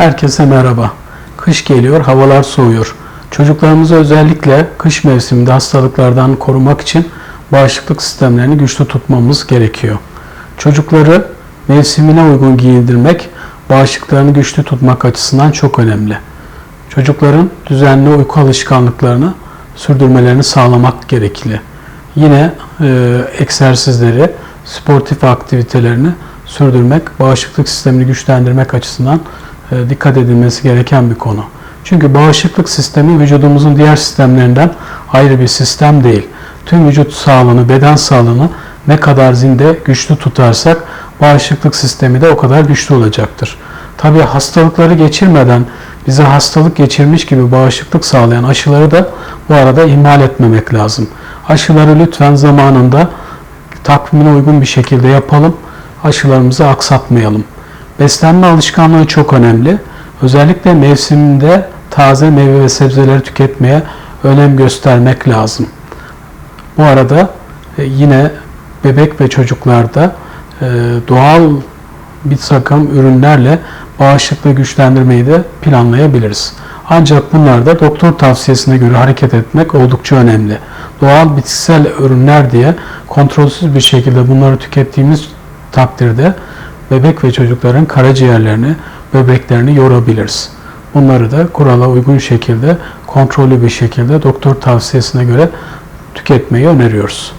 Herkese merhaba. Kış geliyor, havalar soğuyor. Çocuklarımızı özellikle kış mevsiminde hastalıklardan korumak için bağışıklık sistemlerini güçlü tutmamız gerekiyor. Çocukları mevsimine uygun giyindirmek, bağışıklarını güçlü tutmak açısından çok önemli. Çocukların düzenli uyku alışkanlıklarını sürdürmelerini sağlamak gerekli. Yine e, egzersizleri, sportif aktivitelerini sürdürmek, bağışıklık sistemini güçlendirmek açısından dikkat edilmesi gereken bir konu. Çünkü bağışıklık sistemi vücudumuzun diğer sistemlerinden ayrı bir sistem değil. Tüm vücut sağlığını, beden sağlığını ne kadar zinde güçlü tutarsak bağışıklık sistemi de o kadar güçlü olacaktır. Tabii hastalıkları geçirmeden bize hastalık geçirmiş gibi bağışıklık sağlayan aşıları da bu arada ihmal etmemek lazım. Aşıları lütfen zamanında takvimine uygun bir şekilde yapalım. Aşılarımızı aksatmayalım. Beslenme alışkanlığı çok önemli. Özellikle mevsiminde taze meyve ve sebzeleri tüketmeye önem göstermek lazım. Bu arada e, yine bebek ve çocuklarda e, doğal bir takım ürünlerle bağışıklığı güçlendirmeyi de planlayabiliriz. Ancak bunlarda doktor tavsiyesine göre hareket etmek oldukça önemli. Doğal bitkisel ürünler diye kontrolsüz bir şekilde bunları tükettiğimiz takdirde bebek ve çocukların karaciğerlerini, böbreklerini yorabiliriz. Bunları da kurala uygun şekilde, kontrollü bir şekilde doktor tavsiyesine göre tüketmeyi öneriyoruz.